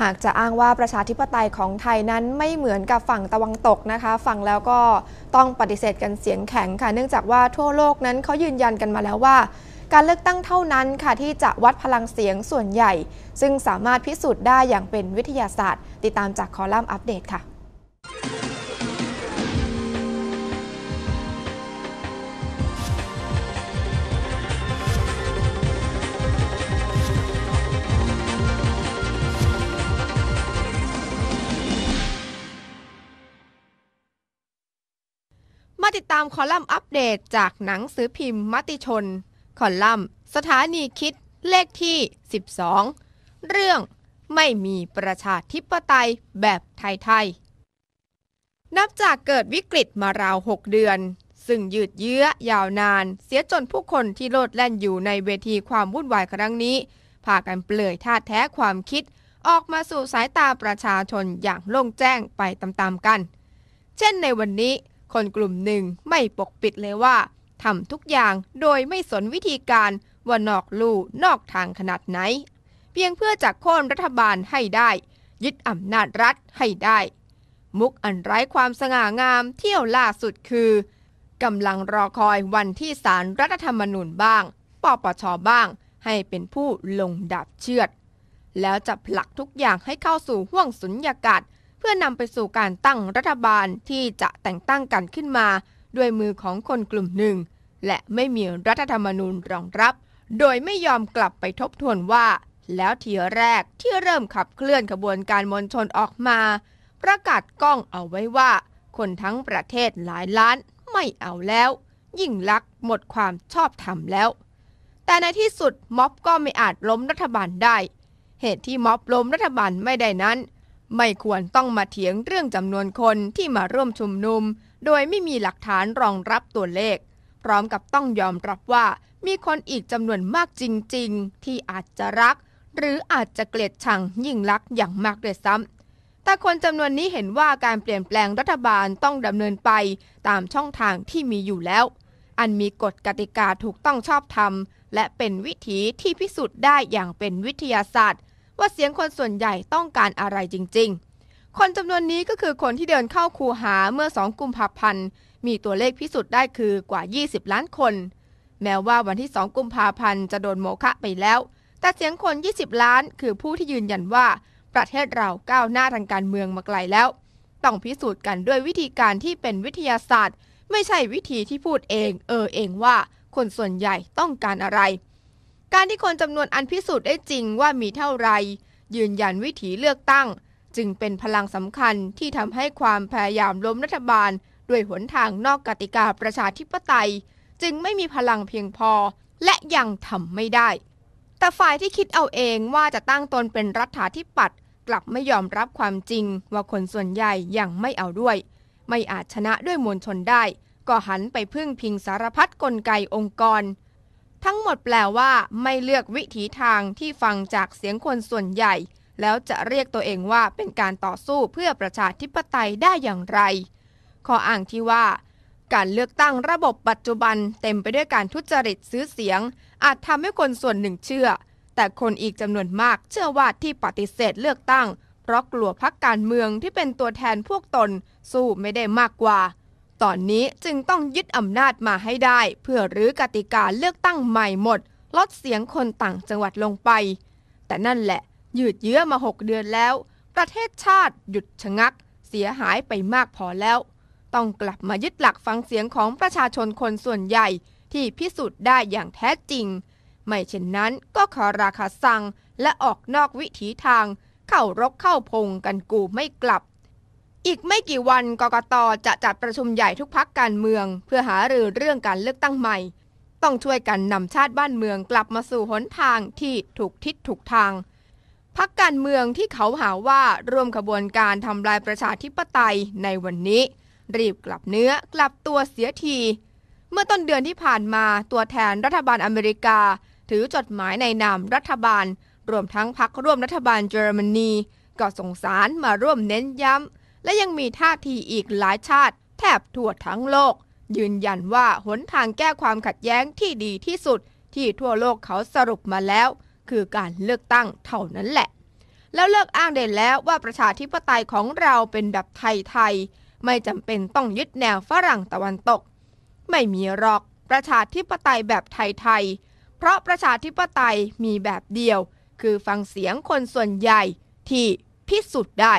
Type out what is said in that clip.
หากจะอ้างว่าประชาธิปไตยของไทยนั้นไม่เหมือนกับฝั่งตะวันตกนะคะฟังแล้วก็ต้องปฏิเสธกันเสียงแข็งค่ะ เนื่องจากว่าทั่วโลกนั้นเขายืนยันกันมาแล้วว่า การเลือกตั้งเท่านั้นค่ะที่จะวัดพลังเสียงส่วนใหญ่ ซึ่งสามารถพิสูจน์ได้อย่างเป็นวิทยาศาสตร์ ติดตามจากคอลัมน์อัปเดตค่ะ ติดตามคอลัมน์อัปเดตจากหนังสือพิมพ์มติชน คอลัมน์ สถานีคิดเลขที่ 12 เรื่องไม่มีประชาธิปไตยแบบไทยๆ นับจากเกิดวิกฤตมาราว 6 เดือน ซึ่งยืดเยื้อยาวนาน เสียจนผู้คนที่โลดแล่นอยู่ในเวทีความวุ่นวายครั้งนี้ พากันเปลือยท่าแท้ความคิด ออกมาสู่สายตาประชาชนอย่างโล่งแจ้งไปตามๆกัน เช่นในวันนี้ คนกลุ่มหนึ่งไม่ปกปิดเลยว่าทำทุกอย่างโดยไม่สนวิธีการว่านอกลู่นอกทางขนาดไหน เพียงเพื่อจะโค่นรัฐบาลให้ได้ ยึดอำนาจรัฐให้ได้ มุกอันไร้ความสง่างามเที่ยวล่าสุดคือกำลังรอคอยวันที่ศารรัฐธรรมนูญบ้าง ปปชบ้าง ให้เป็นผู้ลงดาบเชือด แล้วจะผลักทุกอย่างให้เข้าสู่ห่วงสุญญากาศ พื่อนำไปสู่การตั้งรัฐบาลที่จะแต่งตั้งกันขึ้นมา ด้วยมือของคนกลุ่มหนึ่ง และไม่มีรัฐธรรมนูญรองรับ โดยไม่ยอมกลับไปทบทวนว่า แล้วทีแรกที่เริ่มขับเคลื่อนขบวนการมวลชนออกมา ประกาศกล้องเอาไว้ว่า คนทั้งประเทศหลายล้านไม่เอาแล้ว ยิ่งลักหมดความชอบธรรมแล้ว แต่ในที่สุดม็อบก็ไม่อาจล้มรัฐบาลได้ เหตุที่ม็อบล้มรัฐบาลไม่ได้นั้น ไม่ควรต้องมาเถียงเรื่องจำนวนคนที่มาร่วมชุมนุม โดยไม่มีหลักฐานรองรับตัวเลข พร้อมกับต้องยอมรับว่า มีคนอีกจำนวนมากจริง ๆ ที่อาจจะรัก หรืออาจจะเกลียดชังยิ่งลักอย่างมากด้วยซ้ำแต่คนจำนวนนี้เห็นว่าการเปลี่ยนแปลงรัฐบาลต้องดำเนินไปตามช่องทางที่มีอยู่แล้ว อันมีกฎกติกาถูกต้องชอบธรรม และเป็นวิถีที่พิสูจน์ได้อย่างเป็นวิทยาศาสตร์ ว่าเสียงคนส่วนใหญ่ต้องการอะไรจริง ๆ คนจำนวนนี้ก็คือคนที่เดินเข้าคูหาเมื่อ 2 กุมภาพันธ์ มีตัวเลขพิสูจน์ได้คือกว่า 20 ล้านคน แม้ว่าวันที่ 2 กุมภาพันธ์จะโดนโมฆะไปแล้ว แต่เสียงคน 20 ล้าน คือผู้ที่ยืนยันว่าประเทศเราก้าวหน้าทางการเมืองมาไกลแล้ว ต้องพิสูจน์กันด้วยวิธีการที่เป็นวิทยาศาสตร์ ไม่ใช่วิธีที่พูดเอง เออเองว่า คนส่วนใหญ่ต้องการอะไร การที่คนจำนวนอันพิสูจน์ได้จริงว่ามีเท่าไร ยืนยันวิถีเลือกตั้ง จึงเป็นพลังสำคัญที่ทำให้ความพยายามล้มรัฐบาล ด้วยหนทางนอกกติกาประชาธิปไตย จึงไม่มีพลังเพียงพอ และยังทำไม่ได้ แต่ฝ่ายที่คิดเอาเองว่าจะตั้งตนเป็นรัฐาธิปัตย์กลับไม่ยอมรับความจริง ว่าคนส่วนใหญ่ยังไม่เอาด้วย ไม่อาจชนะด้วยมวลชนได้ ก็หันไปพึ่งพิงสารพัดกลไกองค์กร ทั้งหมดแปลว่า ไม่เลือกวิถีทางที่ฟังจากเสียงคนส่วนใหญ่ แล้วจะเรียกตัวเองว่าเป็นการต่อสู้เพื่อประชาธิปไตยได้อย่างไร ข้ออ้างที่ว่า การเลือกตั้งระบบปัจจุบันเต็มไปด้วยการทุจริตซื้อเสียง อาจทำให้คนส่วนหนึ่งเชื่อ แต่คนอีกจำนวนมากเชื่อว่าที่ปฏิเสธเลือกตั้ง เพราะกลัวพักการเมืองที่เป็นตัวแทนพวกตน สู้ไม่ได้มากกว่า ตอนนี้จึงต้องยึดอำนาจมาให้ได้ เพื่อรื้อกติกาเลือกตั้งใหม่หมด ลดเสียงคนต่างจังหวัดลงไป แต่นั่นแหละ ยืดเยื้อมาหกเดือนแล้ว ประเทศชาติหยุดชะงัก เสียหายไปมากพอแล้ว ต้องกลับมายึดหลักฟังเสียงของประชาชนคนส่วนใหญ่ที่พิสูจน์ได้อย่างแท้จริง ไม่เช่นนั้นก็ขอราคาสั่งและออกนอกวิถีทาง เข้ารกเข้าพงกันกูไม่กลับ อีกไม่กี่วันกกตจะจัดประชุมใหญ่ทุกพักการเมือง เพื่อหารือเรื่องการเลือกตั้งใหม่ ต้องช่วยกันนำชาติบ้านเมืองกลับมาสู่หนทางที่ถูกทิศถูกทางพักการเมืองที่เขาหาว่าร่วมขบวนการทำลายประชาธิปไตยในวันนี้ รีบกลับเนื้อกลับตัวเสียที เมื่อต้นเดือนที่ผ่านมาตัวแทนรัฐบาลอเมริกา ถือจดหมายในนามรัฐบาล รวมทั้งพักร่วมรัฐบาลเยอรมนี ก็ส่งสารมาร่วมเน้นย้ำ และยังมีท่าทีอีกหลายชาติ แทบทั่วทั้งโลก ยืนยันว่าหนทางแก้ความขัดแย้งที่ดีที่สุด ที่ทั่วโลกเขาสรุปมาแล้ว คือการเลือกตั้งเท่านั้นแหละ แล้วเลิกอ้างเด่นแล้วว่าประชาธิปไตยของเราเป็นแบบไทยๆไม่จำเป็นต้องยึดแนวฝรั่งตะวันตก ไม่มีหรอกประชาธิปไตยแบบไทยๆเพราะประชาธิปไตยมีแบบเดียว คือฟังเสียงคนส่วนใหญ่ที่พิสูจน์ได้